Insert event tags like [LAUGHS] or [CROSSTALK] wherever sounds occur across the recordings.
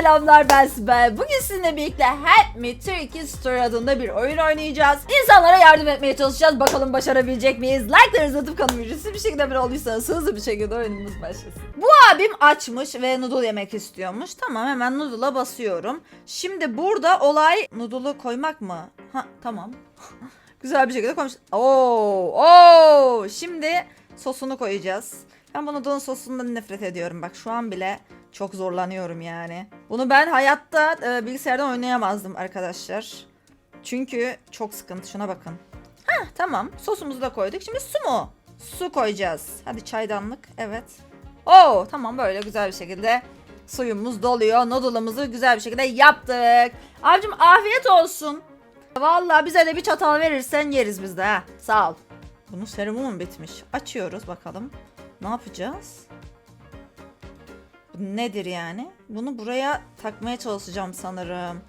selamlar ben Sibel. Bugün sizinle birlikte Help Me Turkey Story adında bir oyun oynayacağız. İnsanlara yardım etmeye çalışacağız. Bakalım başarabilecek miyiz? Like'larınızı atıp kanalıma ücretsiz bir şekilde abone olduysanız hızlı bir şekilde oyunumuz başlasın. Bu abim açmış ve noodle yemek istiyormuş. Tamam hemen noodle'a basıyorum. Şimdi burada olay noodle'u koymak mı? Ha tamam. [LAUGHS] Güzel bir şekilde koymuş. Oo, oo. Şimdi sosunu koyacağız. Ben bu noodle'ın sosundan nefret ediyorum. Bak şu an bile çok zorlanıyorum yani. Bunu ben hayatta e, bilgisayardan oynayamazdım arkadaşlar. Çünkü çok sıkıntı. Şuna bakın. Heh, tamam. Sosumuzu da koyduk. Şimdi su mu? Su koyacağız. Hadi çaydanlık. Evet. Oo tamam böyle güzel bir şekilde suyumuz doluyor. Noodle'ımızı güzel bir şekilde yaptık. Abicim afiyet olsun. Vallahi bize de bir çatal verirsen yeriz biz de ha. Sağ ol. Bunun serumu mu bitmiş? Açıyoruz bakalım. Ne yapacağız? Nedir yani? Bunu buraya takmaya çalışacağım sanırım.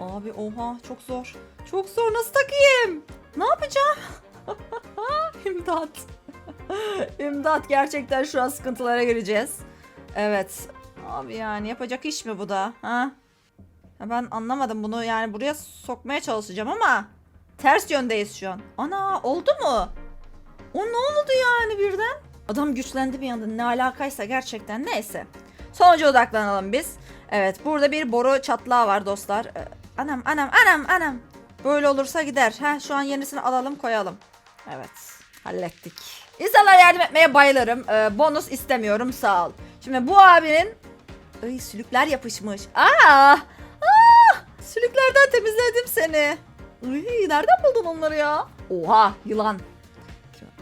Abi oha çok zor. Çok zor nasıl takayım? Ne yapacağım? [LAUGHS] İmdat. [LAUGHS] İmdat gerçekten şu an sıkıntılara gireceğiz. Evet. Abi yani yapacak iş mi bu da? Ha? Ben anlamadım bunu yani buraya sokmaya çalışacağım ama ters yöndeyiz şu an. Ana oldu mu? O ne oldu yani birden? Adam güçlendi bir anda ne alakaysa gerçekten neyse. Sonuca odaklanalım biz. Evet burada bir boru çatlağı var dostlar. Ee, anam anam anam anam. Böyle olursa gider. Ha şu an yenisini alalım koyalım. Evet hallettik. İnsanlara yardım etmeye bayılırım. Ee, bonus istemiyorum sağ ol. Şimdi bu abinin Ay sülükler yapışmış. Aa! Aa! Sülüklerden temizledim seni. Ay, nereden buldun onları ya? Oha yılan.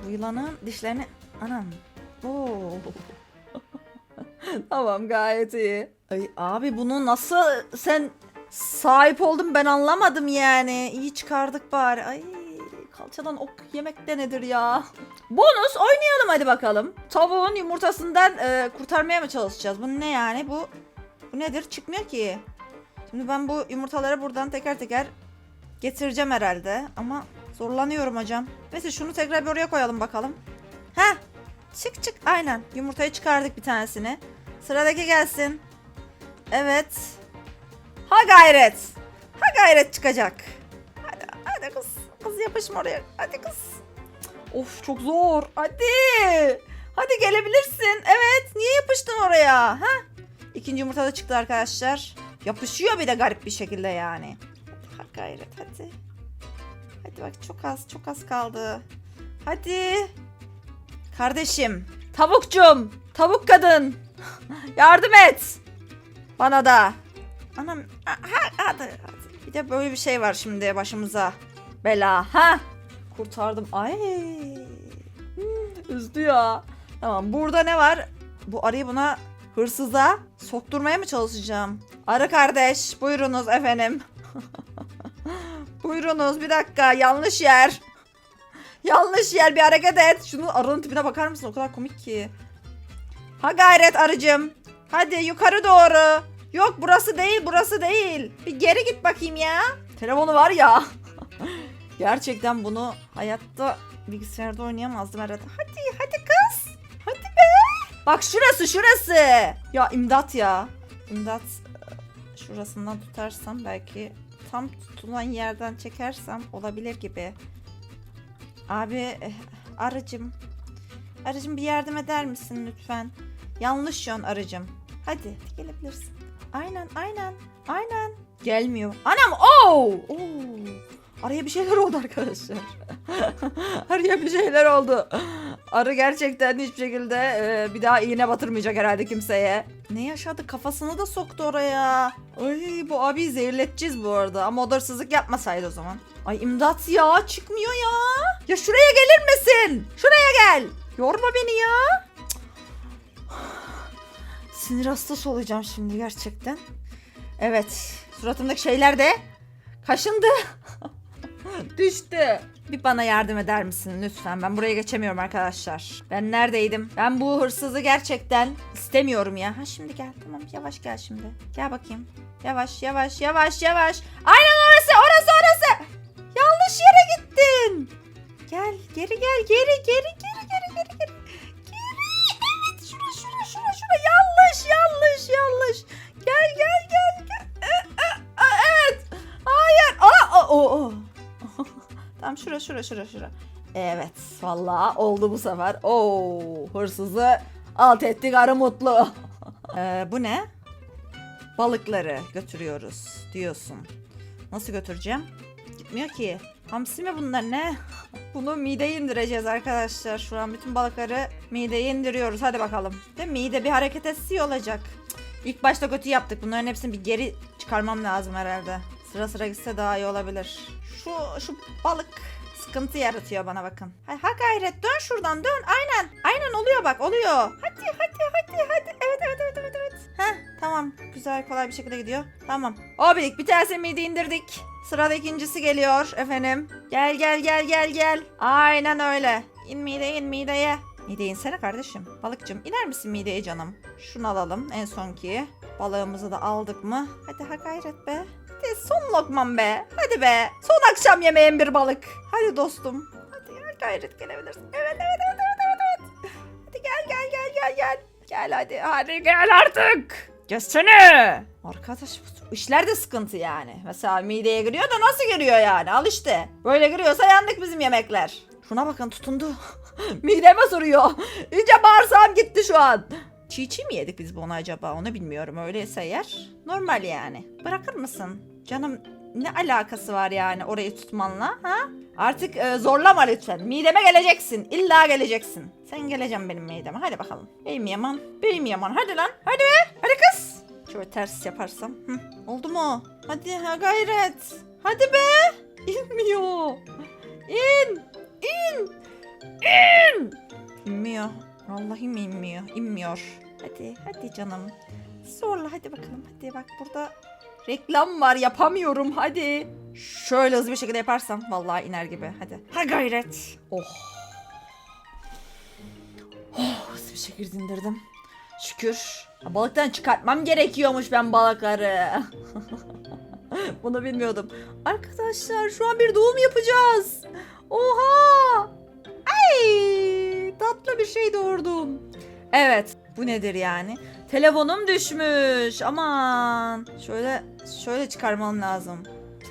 Bu yılanın dişlerini... Anam. Oo. [LAUGHS] tamam gayet iyi. Ay abi bunu nasıl sen sahip oldun ben anlamadım yani. İyi çıkardık bari. Ay kalçadan ok yemek de nedir ya? Bonus oynayalım hadi bakalım. Tavuğun yumurtasından e, kurtarmaya mı çalışacağız? Bu ne yani? Bu bu nedir? Çıkmıyor ki. Şimdi ben bu yumurtaları buradan teker teker getireceğim herhalde. Ama zorlanıyorum hocam. Neyse şunu tekrar bir oraya koyalım bakalım. Heh. Çık çık. Aynen. Yumurtayı çıkardık bir tanesini. Sıradaki gelsin. Evet. Ha gayret. Ha gayret çıkacak. Hadi, hadi kız. Kız yapışma oraya. Hadi kız. Of çok zor. Hadi. Hadi gelebilirsin. Evet. Niye yapıştın oraya? Ha? İkinci yumurta da çıktı arkadaşlar. Yapışıyor bir de garip bir şekilde yani. Ha gayret hadi. Hadi bak çok az çok az kaldı. Hadi. Kardeşim. Tavukcum. Tavuk kadın. [LAUGHS] Yardım et. Bana da. Anam. Ha, hadi, hadi. Bir de böyle bir şey var şimdi başımıza. Bela. Ha. Kurtardım. Ay. Hmm, Üzdü ya. Tamam burada ne var? Bu arıyı buna hırsıza sokturmaya mı çalışacağım? Arı kardeş buyurunuz efendim. [LAUGHS] buyurunuz bir dakika yanlış yer. Yanlış yer bir hareket et. Şunun arının tipine bakar mısın? O kadar komik ki. Ha gayret arıcım. Hadi yukarı doğru. Yok burası değil burası değil. Bir geri git bakayım ya. Telefonu var ya. [LAUGHS] Gerçekten bunu hayatta bilgisayarda oynayamazdım herhalde. Hadi hadi kız. Hadi be. Bak şurası şurası. Ya imdat ya. İmdat. e, Şurasından tutarsam belki tam tutulan yerden çekersem olabilir gibi. Abi eh, arıcım. Arıcım bir yardım eder misin lütfen? Yanlış yön arıcım. Hadi gelebilirsin. Aynen aynen aynen. Gelmiyor. Anam oo. oo. Araya bir şeyler oldu arkadaşlar. [LAUGHS] Araya bir şeyler oldu. Arı gerçekten hiçbir şekilde e, bir daha iğne batırmayacak herhalde kimseye. Ne yaşadı? Kafasını da soktu oraya. Ay bu abi zehirleteceğiz bu arada. Ama o da hırsızlık yapmasaydı o zaman. Ay imdat ya çıkmıyor ya. Ya şuraya gelir misin? Şuraya gel. Yorma beni ya. [SIGHS] Sinir hastası olacağım şimdi gerçekten. Evet. Suratımdaki şeyler de kaşındı. [LAUGHS] [LAUGHS] Düştü. Bir bana yardım eder misin lütfen? Ben buraya geçemiyorum arkadaşlar. Ben neredeydim? Ben bu hırsızı gerçekten istemiyorum ya. Ha şimdi gel. Tamam yavaş gel şimdi. Gel bakayım. Yavaş yavaş yavaş yavaş. Aynen orası orası orası. Yanlış yere gittin. Gel geri gel geri geri geri geri geri geri. Şura şura şura şura. Evet vallahi oldu bu sefer. Oo hırsızı alt ettik arı mutlu. [LAUGHS] Ee, bu ne? Balıkları götürüyoruz diyorsun. Nasıl götüreceğim? Gitmiyor ki. Hamsi mi bunlar ne? [LAUGHS] Bunu mideye indireceğiz arkadaşlar. Şu an bütün balıkları mideye indiriyoruz. Hadi bakalım. Değil mi? Mide bir hareket etse iyi olacak. İlk başta kötü yaptık. Bunların hepsini bir geri çıkarmam lazım herhalde. Sıra sıra gitse daha iyi olabilir. Şu şu balık sıkıntı yaratıyor bana bakın. Ha, ha gayret dön şuradan dön. Aynen. Aynen oluyor bak oluyor. Hadi hadi hadi hadi. Evet evet evet evet evet. Heh tamam. Güzel kolay bir şekilde gidiyor. Tamam. Obilik bir tanesi mide indirdik. Sırada ikincisi geliyor efendim. Gel gel gel gel gel. Aynen öyle. İn mideye in mideye. Mideye insene kardeşim. Balıkçım iner misin mideye canım? Şunu alalım en sonki. Balığımızı da aldık mı? Hadi ha gayret be. Hadi son lokmam be. Hadi be. Son akşam yemeğin bir balık. Hadi dostum. Hadi ha gayret gelebilirsin. Evet evet evet evet evet. evet. Hadi gel gel gel gel gel. Gel hadi hadi gel artık. Geçsene. Arkadaş bu işler de sıkıntı yani. Mesela mideye giriyor da nasıl giriyor yani? Al işte. Böyle giriyorsa yandık bizim yemekler. Şuna bakın tutundu. [LAUGHS] Mideme soruyor. İyice bağırsağım gitti şu an. Çiğ çiğ mi yedik biz bunu acaba? Onu bilmiyorum. Öyleyse eğer normal yani. Bırakır mısın? Canım ne alakası var yani orayı tutmanla ha? Artık e, zorlama lütfen. Mideme geleceksin. İlla geleceksin. Sen geleceksin benim mideme. Hadi bakalım. Beyim yaman. Beyim yaman. Hadi lan. Hadi be. Hadi kız. Şöyle ters yaparsam. Hı. Oldu mu? Hadi ha gayret. Hadi be. İnmiyor. İn. İn. İn. İnmiyor. Vallahi mi inmiyor? İnmiyor. Hadi hadi canım. Zorla hadi bakalım. Hadi bak burada reklam var yapamıyorum hadi. Şöyle hızlı bir şekilde yaparsam vallahi iner gibi. Hadi. Ha gayret. Oh. Oh hızlı bir şekilde indirdim. Şükür. Balıktan çıkartmam gerekiyormuş ben balıkları. [LAUGHS] Bunu bilmiyordum. Arkadaşlar şu an bir doğum yapacağız. Oha! Ay! Tatlı bir şey doğurdum. Evet. Bu nedir yani? Telefonum düşmüş. Aman. Şöyle şöyle çıkarmam lazım.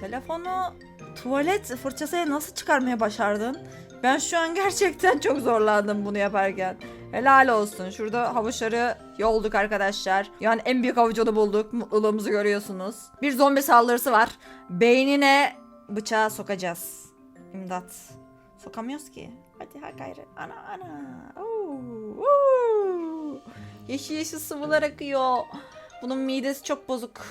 Telefonu tuvalet fırçasıyla nasıl çıkarmaya başardın? Ben şu an gerçekten çok zorlandım bunu yaparken. Helal olsun. Şurada havuçları yolduk arkadaşlar. Yani en büyük havucunu bulduk. Mutluluğumuzu görüyorsunuz. Bir zombi saldırısı var. Beynine bıçağı sokacağız. İmdat. Sokamıyoruz ki. Hadi ha gayret. Ana ana. Oo, oo. Yeşil yeşil sıvılar akıyor. Bunun midesi çok bozuk.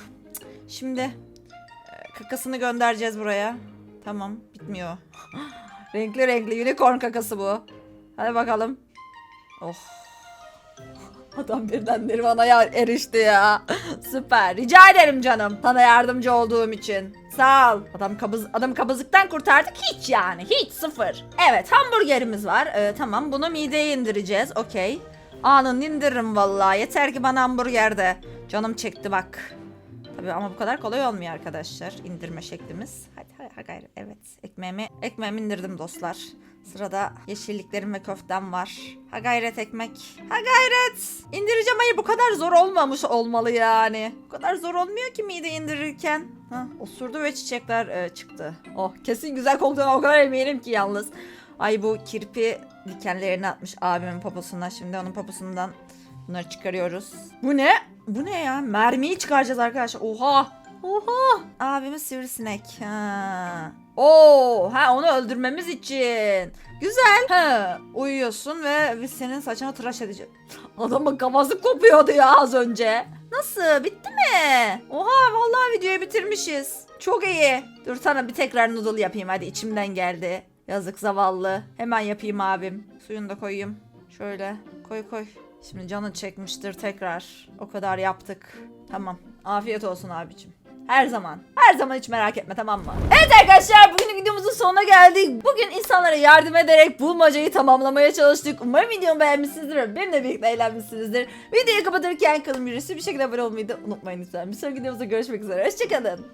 Şimdi e, kakasını göndereceğiz buraya. Tamam bitmiyor. [GASPS] renkli renkli unicorn kakası bu. Hadi bakalım. Oh. [LAUGHS] Adam birden Nirvana'ya erişti ya. [LAUGHS] Süper. Rica ederim canım. Sana yardımcı olduğum için. Sağ ol. Adam kabız adam kabızlıktan kurtardık hiç yani. Hiç sıfır. Evet hamburgerimiz var. Ee, tamam bunu mideye indireceğiz. Okey. Anın indiririm vallahi. Yeter ki bana hamburger de. Canım çekti bak. Tabii ama bu kadar kolay olmuyor arkadaşlar. indirme şeklimiz. Hadi hadi, gayret. Evet. Ekmeğimi, ekmeğimi indirdim dostlar. Sırada yeşilliklerim ve köftem var. Ha gayret ekmek. Ha gayret. İndireceğim hayır bu kadar zor olmamış olmalı yani. Bu kadar zor olmuyor ki mide indirirken. Ha, osurdu ve çiçekler e, çıktı. Oh kesin güzel koktuğuna o kadar eminim ki yalnız. Ay bu kirpi dikenlerini atmış abimin poposuna. Şimdi onun poposundan bunları çıkarıyoruz. Bu ne? Bu ne ya? Mermiyi çıkaracağız arkadaşlar. Oha! Oha! Abimiz sivrisinek. Ha. Oo, ha onu öldürmemiz için. Güzel. Ha, uyuyorsun ve biz senin saçını tıraş edeceğiz. Adamın kafası kopuyordu ya az önce. Nasıl? Bitti mi? Oha vallahi videoyu bitirmişiz. Çok iyi. Dur sana bir tekrar noodle yapayım hadi içimden geldi. Yazık zavallı. Hemen yapayım abim. Suyunu da koyayım. Şöyle koy koy. Şimdi canın çekmiştir tekrar. O kadar yaptık. Tamam. Afiyet olsun abicim. Her zaman. Her zaman hiç merak etme tamam mı? Evet arkadaşlar bugün videomuzun sonuna geldik. Bugün insanlara yardım ederek bulmacayı tamamlamaya çalıştık. Umarım videomu beğenmişsinizdir ve benimle birlikte eğlenmişsinizdir. Videoyu kapatırken kalın birisi bir şekilde abone olmayı da unutmayın lütfen. Bir sonraki videomuzda görüşmek üzere. Hoşçakalın.